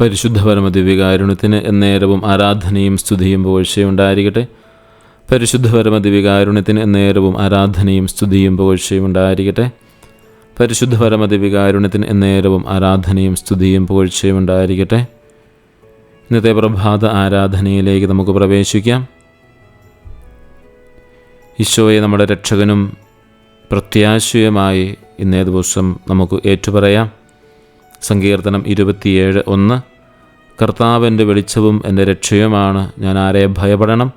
പരിശുദ്ധ പരമദിവികാരുണ്യത്തിന് എന്നേരവും ആരാധനയും സ്തുതിയും പുകഴ്ചയുണ്ടായിരിക്കട്ടെ പരിശുദ്ധ പരമദിവികാരുണ്യത്തിന് എന്നേരവും ആരാധനയും സ്തുതിയും പുകഴ്ചയും ഉണ്ടായിരിക്കട്ടെ പരിശുദ്ധ പരമദിവികാരുണ്യത്തിന് എന്നേരവും ആരാധനയും സ്തുതിയും പുകഴ്ചയും ഉണ്ടായിരിക്കട്ടെ ഇന്നത്തെ പ്രഭാത ആരാധനയിലേക്ക് നമുക്ക് പ്രവേശിക്കാം. ഈശോയെ നമ്മുടെ രക്ഷകനും പ്രത്യാശയുമായി ഇന്നേ ദിവസം നമുക്ക് ഏറ്റുപറയാം. സങ്കീർത്തനം ഇരുപത്തിയേഴ് ഒന്ന്. കർത്താവ് എന്റെ വെളിച്ചവും എന്റെ രക്ഷയുമാണ് ഞാൻ ആരെ ഭയപ്പെടണം?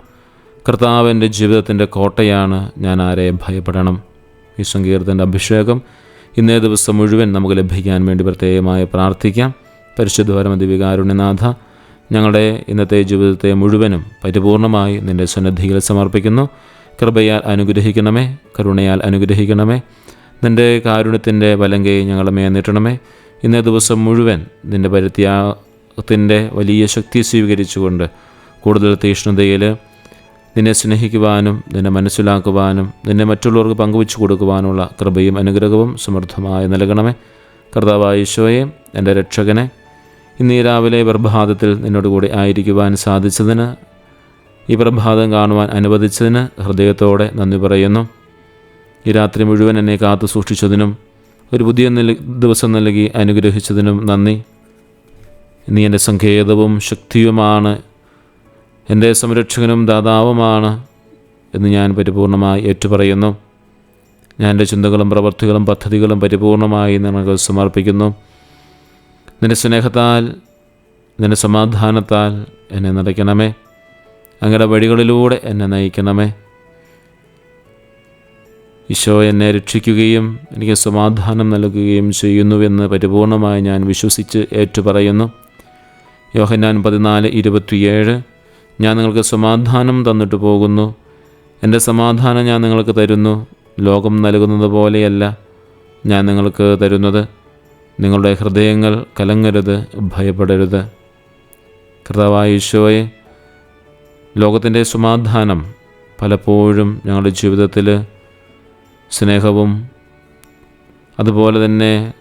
കർത്താവ് എന്റെ ജീവിതത്തിന്റെ കോട്ടയാണ് ഞാൻ ആരെ ഭയപ്പെടണം? ഈ സങ്കീർത്തന്റെ അഭിഷേകം ഇന്നേ ദിവസം മുഴുവൻ നമുക്ക് ലഭിക്കാൻ വേണ്ടി പ്രത്യേകമായി പ്രാർത്ഥിക്കാം. പരിശുദ്ധപരമതി വികാരുണ്യനാഥ ഞങ്ങളുടെ ഇന്നത്തെ ജീവിതത്തെ മുഴുവനും പരിപൂർണമായി നിന്റെ സന്നദ്ധിയിൽ സമർപ്പിക്കുന്നു. കൃപയാൽ അനുഗ്രഹിക്കണമേ കരുണയാൽ അനുഗ്രഹിക്കണമേ. നിന്റെ കാരുണ്യത്തിന്റെ വലങ്കയെ ഞങ്ങളെ മേ നീട്ടണമേ. ഇന്നേ ദിവസം മുഴുവൻ നിന്റെ പരിത്യാഗത്തിന്റെ വലിയ ശക്തി സ്വീകരിച്ചുകൊണ്ട് കൂടുതൽ തീഷ്ണതയിൽ നിന്നെ സ്നേഹിക്കുവാനും നിന്നെ മനസ്സിലാക്കുവാനും നിന്നെ മറ്റുള്ളവർക്ക് പങ്കുവെച്ചു കൊടുക്കുവാനുള്ള കൃപയും അനുഗ്രഹവും സമൃദ്ധമായി നൽകണമേ. കർത്താവായ ഈശോയെ എന്റെ രക്ഷകനെ ഇന്ന് ഈ രാവിലെ പ്രഭാതത്തിൽ നിന്നോട് കൂടി ആയിരിക്കുവാൻ സാധിച്ചതിന് ഈ പ്രഭാതം കാണുവാൻ അനുവദിച്ചതിന് ഹൃദയത്തോടെ നന്ദി പറയുന്നു. ഈ രാത്രി മുഴുവൻ എന്നെ കാത്തു സൂക്ഷിച്ചതിനും ഒരു പുതിയ ദിവസം നൽകി അനുഗ്രഹിച്ചതിനും നന്ദി. നീ എന്റെ സങ്കേതവും ശക്തിയുമാണ്. എന്റെ സംരക്ഷകനും ദാതാവുമാണ് എന്ന് ഞാൻ പരിപൂർണമായി ഏറ്റുപറയുന്നു. ഞാൻ എന്റെ ചിന്തകളും പ്രവർത്തികളും പദ്ധതികളും പരിപൂർണമായി നിനക്ക് സമർപ്പിക്കുന്നു. നിന്റെ സ്നേഹത്താൽ നിന്റെ സമാധാനത്താൽ എന്നെ നിറയ്ക്കണമേ അങ്ങയുടെ വഴികളിലൂടെ എന്നെ നയിക്കണമേ. ഈശോ എന്നെ രക്ഷിക്കുകയും എനിക്ക് സമാധാനം നൽകുകയും ചെയ്യുന്നുവെന്ന് പരിപൂർണമായി ഞാൻ വിശ്വസിച്ച് ഏറ്റുപറയുന്നു. യോഹന്നാൻ പതിനാല് ഇരുപത്തിയേഴ്. ഞാൻ നിങ്ങൾക്ക് സമാധാനം തന്നിട്ട് പോകുന്നു. എന്റെ സമാധാനം ഞാൻ നിങ്ങൾക്ക് തരുന്നു. ലോകം നൽകുന്നത് പോലെയല്ല ഞാൻ നിങ്ങൾക്ക് തരുന്നത്. നിങ്ങളുടെ ഹൃദയങ്ങൾ കലങ്ങരുത് ഭയപ്പെടരുത്. കർത്താവായ ഈശോയെ ലോകത്തിന്റെ സമാധാനം പലപ്പോഴും ഞങ്ങളുടെ ജീവിതത്തിൽ സ്നേഹവും അതുപോലെ തന്നെ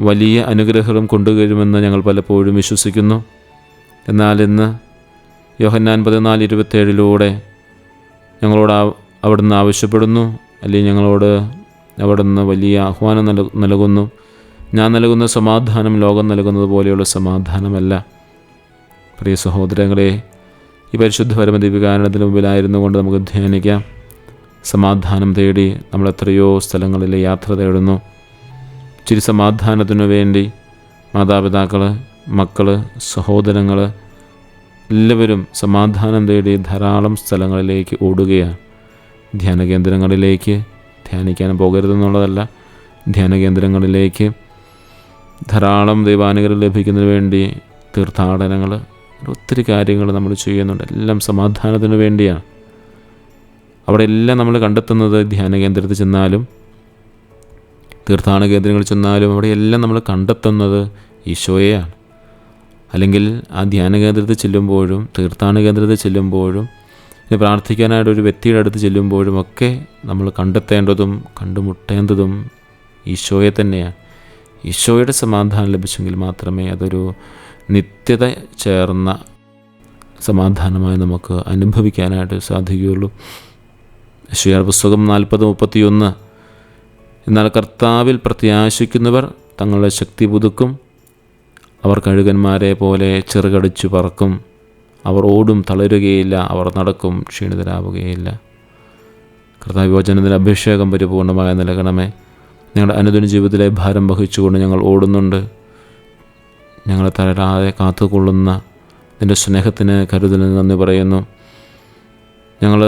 വലിയ അനുഗ്രഹവും കൊണ്ടുവരുമെന്ന് ഞങ്ങൾ പലപ്പോഴും വിശ്വസിക്കുന്നു. എന്നാൽ ഇന്ന് യോഹന്നാൻ പതിനാല് ഇരുപത്തേഴിലൂടെ ഞങ്ങളോട് അവിടുന്ന് ആവശ്യപ്പെടുന്നു. അല്ലെങ്കിൽ ഞങ്ങളോട് അവിടുന്ന് വലിയ ആഹ്വാനം നൽ- നൽകുന്നു. ഞാൻ നൽകുന്ന സമാധാനം ലോകം നൽകുന്നത് പോലെയുള്ള സമാധാനമല്ല. പ്രിയ സഹോദരങ്ങളെ ഈ പരിശുദ്ധ പരമദീപികാരണത്തിന് മുമ്പിലായിരുന്നു കൊണ്ട് നമുക്ക് ധ്യാനിക്കാം. സമാധാനം തേടി നമ്മൾ എത്രയോ സ്ഥലങ്ങളിൽ യാത്ര തേടുന്നു. ഇച്ചിരി സമാധാനത്തിനു വേണ്ടി മാതാപിതാക്കൾ മക്കൾ സഹോദരങ്ങൾ എല്ലാവരും സമാധാനം തേടി ധാരാളം സ്ഥലങ്ങളിലേക്ക് ഓടുകയാണ്. ധ്യാന കേന്ദ്രങ്ങളിലേക്ക് ധ്യാനിക്കാൻ പോകരുതെന്നുള്ളതല്ല ധ്യാന കേന്ദ്രങ്ങളിലേക്ക് ധാരാളം ദൈവാനുഗ്രഹം ലഭിക്കുന്നതിന് വേണ്ടി തീർത്ഥാടനങ്ങൾ ഒത്തിരി കാര്യങ്ങൾ നമ്മൾ ചെയ്യുന്നുണ്ട്. എല്ലാം സമാധാനത്തിന് വേണ്ടിയാണ്. അവിടെ എല്ലാം നമ്മൾ കണ്ടെത്തുന്നത് ധ്യാന കേന്ദ്രത്തിൽ ചെന്നാലും തീർത്ഥാടന കേന്ദ്രങ്ങളിൽ ചെന്നാലും അവിടെ എല്ലാം നമ്മൾ കണ്ടെത്തുന്നത് ഈശോയെയാണ്. അല്ലെങ്കിൽ ആ ധ്യാന കേന്ദ്രത്തിൽ ചെല്ലുമ്പോഴും തീർത്ഥാടന കേന്ദ്രത്തിൽ ചെല്ലുമ്പോഴും പിന്നെ പ്രാർത്ഥിക്കാനായിട്ട് ഒരു വ്യക്തിയുടെ അടുത്ത് ചെല്ലുമ്പോഴും ഒക്കെ നമ്മൾ കണ്ടെത്തേണ്ടതും കണ്ടുമുട്ടേണ്ടതും ഈശോയെ തന്നെയാണ്. ഈശോയുടെ സമാധാനം ലഭിച്ചെങ്കിൽ മാത്രമേ അതൊരു നിത്യത ചേർന്ന സമാധാനമായി നമുക്ക് അനുഭവിക്കാനായിട്ട് സാധിക്കുകയുള്ളൂ. യശയാർ പുസ്തകം നാൽപ്പത് മുപ്പത്തിയൊന്ന്. എന്നാൽ കർത്താവിൽ പ്രത്യാശിക്കുന്നവർ തങ്ങളുടെ ശക്തി പുതുക്കും. അവർ കഴുകന്മാരെ പോലെ ചെറുകടിച്ചു പറക്കും. അവർ ഓടും തളരുകയില്ല. അവർ നടക്കും ക്ഷീണിതരാവുകയില്ല. കർത്താവ് വചനത്തിന്റെ അഭിഷേകം പരിപൂർണമായ നൽകണമേ. ഞങ്ങളുടെ അനുദിന ജീവിതത്തിലെ ഭാരം വഹിച്ചുകൊണ്ട് ഞങ്ങൾ ഓടുന്നുണ്ട്. ഞങ്ങളെ തളരാതെ കാത്തുകൊള്ളുന്ന നിന്റെ സ്നേഹത്തിന് കരുതലിന് നന്ദി പറയുന്നു. ഞങ്ങൾ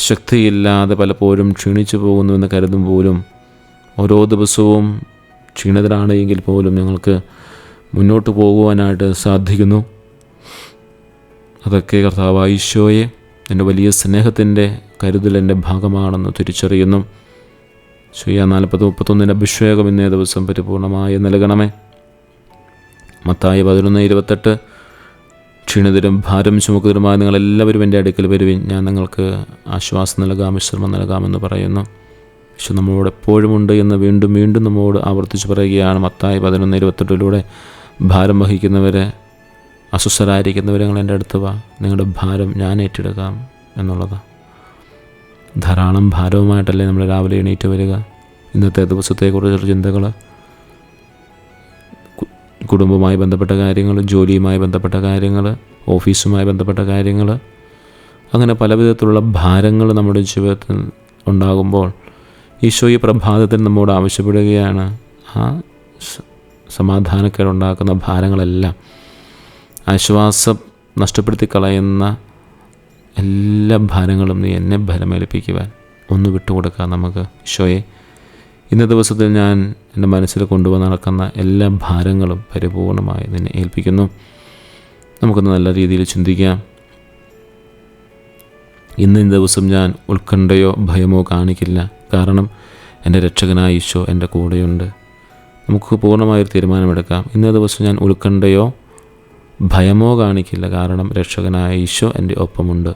ശക്തിയില്ലാതെ പലപ്പോഴും ക്ഷീണിച്ചു പോകുന്നുവെന്ന് കരുതും പോലും ഓരോ ദിവസവും ക്ഷീണിതരാണ് എങ്കിൽ പോലും ഞങ്ങൾക്ക് മുന്നോട്ട് പോകുവാനായിട്ട് സാധിക്കുന്നു. അതൊക്കെ കർത്താവ് ഈശോയെ എന്റെ വലിയ സ്നേഹത്തിന്റെ കരുതൽ എന്റെ ഭാഗമാണെന്ന് തിരിച്ചറിയുന്നു. ശുയ നാൽപ്പത് മുപ്പത്തൊന്നിന്റെ അഭിഷേകം ഇന്നേ ദിവസം പരിപൂർണമായി നൽകണമേ. മത്തായി പതിനൊന്ന് ഇരുപത്തെട്ട് ക്ഷീണിതരും ഭാരം ചുമക്കുന്നതുമായ നിങ്ങളെല്ലാവരും എന്റെ അടുക്കൽ വരുവിൻ. ഞാൻ നിങ്ങൾക്ക് ആശ്വാസം നൽകാം വിശ്രമം നൽകാമെന്ന് പറയുന്നു. പക്ഷെ നമ്മളോട് എപ്പോഴും ഉണ്ട് എന്ന് വീണ്ടും വീണ്ടും നമ്മോട് ആവർത്തിച്ച് പറയുകയാണ്. മത്തായി പതിനൊന്ന് ഇരുപത്തെട്ടിലൂടെ ഭാരം വഹിക്കുന്നവരെ അസ്വസ്ഥരായിരിക്കുന്നവരെ നിങ്ങൾ എന്റെ അടുത്ത് വാ. നിങ്ങളുടെ ഭാരം ഞാൻ ഏറ്റെടുക്കാം എന്നുള്ളത്. ധാരാളം ഭാരവുമായിട്ടല്ലേ നമ്മൾ രാവിലെ എണീറ്റ് വരിക? ഇന്നത്തെ ദിവസത്തെക്കുറിച്ചുള്ള ചിന്തകൾ കുടുംബവുമായി ബന്ധപ്പെട്ട കാര്യങ്ങൾ ജോലിയുമായി ബന്ധപ്പെട്ട കാര്യങ്ങൾ ഓഫീസുമായി ബന്ധപ്പെട്ട കാര്യങ്ങൾ അങ്ങനെ പല വിധത്തിലുള്ള ഭാരങ്ങൾ നമ്മുടെ ജീവിതത്തിൽ ഉണ്ടാകുമ്പോൾ ഈശോ ഈ പ്രഭാതത്തിൽ നമ്മോട് ആവശ്യപ്പെടുകയാണ്. ആ സമാധാനക്കേടുണ്ടാക്കുന്ന ഭാരങ്ങളെല്ലാം ആശ്വാസം നഷ്ടപ്പെടുത്തി കളയുന്ന എല്ലാ ഭാരങ്ങളും നീ എന്നെ ഭരമേൽപ്പിക്കുവാൻ ഒന്ന് വിട്ടുകൊടുക്കാൻ നമുക്ക്. ഈശോയെ ഇന്ന ദിവസത്തിൽ ഞാൻ എന്റെ മനസ്സിൽ കൊണ്ടുവന്ന് നടക്കുന്ന എല്ലാ ഭാരങ്ങളും പരിപൂർണമായി നിന്നെ ഏൽപ്പിക്കുന്നു. നമുക്കൊന്ന് നല്ല രീതിയിൽ ചിന്തിക്കാം. ഇന്ന് ദിവസം ഞാൻ ഉത്കണ്ഠയോ ഭയമോ കാണിക്കില്ല. കാരണം എന്റെ രക്ഷകനായ ഈശോ എന്റെ കൂടെയുണ്ട്. നമുക്ക് പൂർണമായൊരു തീരുമാനമെടുക്കാം. ഇന്ന ദിവസം ഞാൻ ഉത്കണ്ഠയോ ഭയമോ കാണിക്കില്ല. കാരണം രക്ഷകനായ ഈശോ എന്റെ ഒപ്പമുണ്ട്.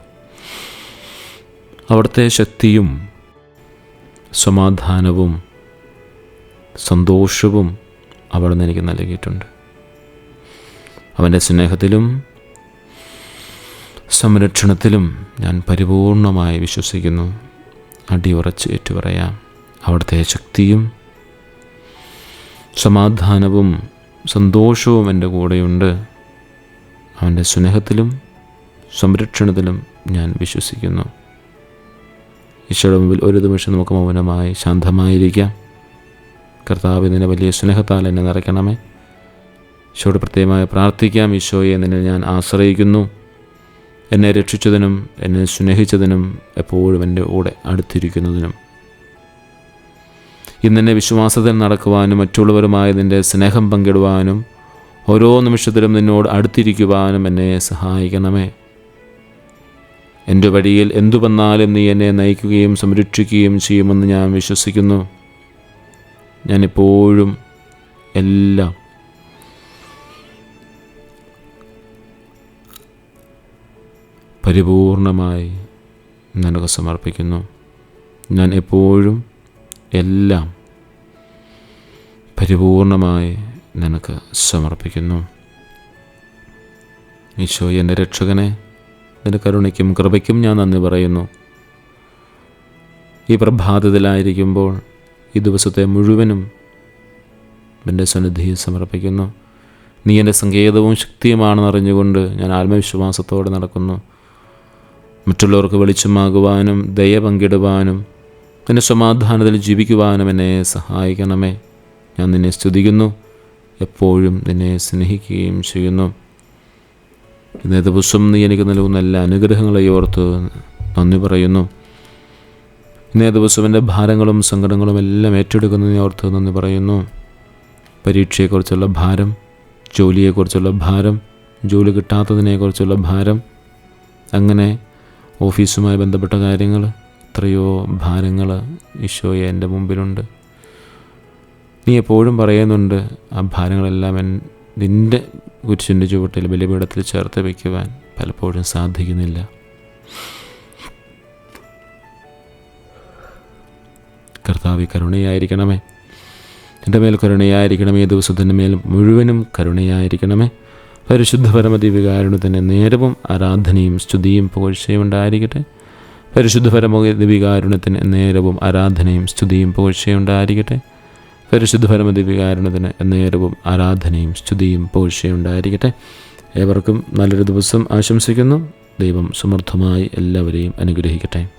അവിടുത്തെ ശക്തിയും സമാധാനവും സന്തോഷവും അവിടുന്ന് എനിക്ക് നൽകിയിട്ടുണ്ട്. അവന്റെ സ്നേഹത്തിലും സംരക്ഷണത്തിലും ഞാൻ പരിപൂർണമായി വിശ്വസിക്കുന്നു. അടിയുറച്ച് ഏറ്റുപറയാം. അവിടുത്തെ ശക്തിയും സമാധാനവും സന്തോഷവും എന്റെ കൂടെയുണ്ട്. അവന്റെ സ്നേഹത്തിലും സംരക്ഷണത്തിലും ഞാൻ വിശ്വസിക്കുന്നു. ഈശോയുടെ മുമ്പിൽ ഒരു നിമിഷം നമുക്ക് മൗനമായി ശാന്തമായിരിക്കാം. കർത്താവ് നിന്നെ വലിയ സ്നേഹത്താൽ എന്നെ നിറയ്ക്കണമേ. ഈശോയോട് പ്രത്യേകമായി പ്രാർത്ഥിക്കാം. ഈശോയെ നിന്നെ ഞാൻ ആശ്രയിക്കുന്നു. എന്നെ രക്ഷിച്ചതിനും എന്നെ സ്നേഹിച്ചതിനും എപ്പോഴും എന്റെ കൂടെ അടുത്തിരിക്കുന്നതിനും. ഇന്നെന്നെ വിശ്വാസത്തിൽ നടക്കുവാനും മറ്റുള്ളവരുമായി നിന്റെ സ്നേഹം പങ്കിടുവാനും ഓരോ നിമിഷത്തിലും നിന്നോട് അടുത്തിരിക്കുവാനും എന്നെ സഹായിക്കണമേ. എന്റെ വഴിയിൽ എന്തു വന്നാലും നീ എന്നെ നയിക്കുകയും സംരക്ഷിക്കുകയും ചെയ്യുമെന്ന് ഞാൻ വിശ്വസിക്കുന്നു. ഞാനിപ്പോഴും എല്ലാം പരിപൂർണമായി നിനക്ക് സമർപ്പിക്കുന്നു. ഞാൻ എപ്പോഴും എല്ലാം പരിപൂർണമായി നിനക്ക് സമർപ്പിക്കുന്നു. ഈശോ എന്റെ രക്ഷകനെ നിന്റെ കരുണയ്ക്കും കൃപയ്ക്കും ഞാൻ നന്ദി പറയുന്നു. ഈ പ്രഭാതത്തിലായിരിക്കുമ്പോൾ ഈ ദിവസത്തെ മുഴുവനും എന്റെ സന്നിധിയിൽ സമർപ്പിക്കുന്നു. നീ എന്റെ സങ്കേതവും ശക്തിയുമാണെന്ന് അറിഞ്ഞുകൊണ്ട് ഞാൻ ആത്മവിശ്വാസത്തോടെ നടക്കുന്നു. മറ്റുള്ളവർക്ക് വെളിച്ചമാകുവാനും ദയ പങ്കിടുവാനും നിന്റെ സമാധാനത്തിൽ ജീവിക്കുവാനും എന്നെ സഹായിക്കണമേ. ഞാൻ നിന്നെ സ്തുതിക്കുന്നു എപ്പോഴും നിന്നെ സ്നേഹിക്കുകയും ചെയ്യുന്നു. ഇന്നേ ദിവസം നീ എനിക്ക് നൽകുന്ന എല്ലാ അനുഗ്രഹങ്ങളെ ഓർത്ത് നന്ദി പറയുന്നു. ഇന്നേ ദിവസം എന്റെ ഭാരങ്ങളും സങ്കടങ്ങളും എല്ലാം ഏറ്റെടുക്കുന്നതിനെ ഓർത്ത് നന്ദി പറയുന്നു. പരീക്ഷയെക്കുറിച്ചുള്ള ഭാരം ജോലിയെക്കുറിച്ചുള്ള ഭാരം ജോലി കിട്ടാത്തതിനെക്കുറിച്ചുള്ള ഭാരം അങ്ങനെ ഓഫീസുമായി ബന്ധപ്പെട്ട കാര്യങ്ങൾ എത്രയോ ഭാരങ്ങൾ ഈശോയെ എന്റെ മുമ്പിലുണ്ട്. നീ എപ്പോഴും പറയുന്നുണ്ട് ആ ഭാരങ്ങളെല്ലാം എൻ നിന്റെ കുരിശിന്റെ ചുവട്ടിൽ ബലിപീഠത്തിൽ ചേർത്ത് വയ്ക്കുവാൻ പലപ്പോഴും സാധിക്കുന്നില്ല. കർത്താവ് കരുണയായിരിക്കണമേ. എന്റെ മേൽ കരുണയായിരിക്കണമേ. ദിവസത്തിന്റെ മേൽ മുഴുവനും കരുണയായിരിക്കണമേ. പരിശുദ്ധ പരമദിവികാരുണത്തിന് നേരവും ആരാധനയും സ്തുതിയും പുകഴ്ചയും ഉണ്ടായിരിക്കട്ടെ. പരിശുദ്ധ പരമദിവികാരുണത്തിന് നേരവും ആരാധനയും സ്തുതിയും പുകഴ്ചയും ഉണ്ടായിരിക്കട്ടെ. പരിശുദ്ധ പരമദിവികാരുണത്തിന് നേരവും ആരാധനയും സ്തുതിയും പുകഴ്ചയും ഉണ്ടായിരിക്കട്ടെ. ഏവർക്കും നല്ലൊരു ദിവസം ആശംസിക്കുന്നു. ദൈവം സമർത്ഥമായി എല്ലാവരെയും അനുഗ്രഹിക്കട്ടെ.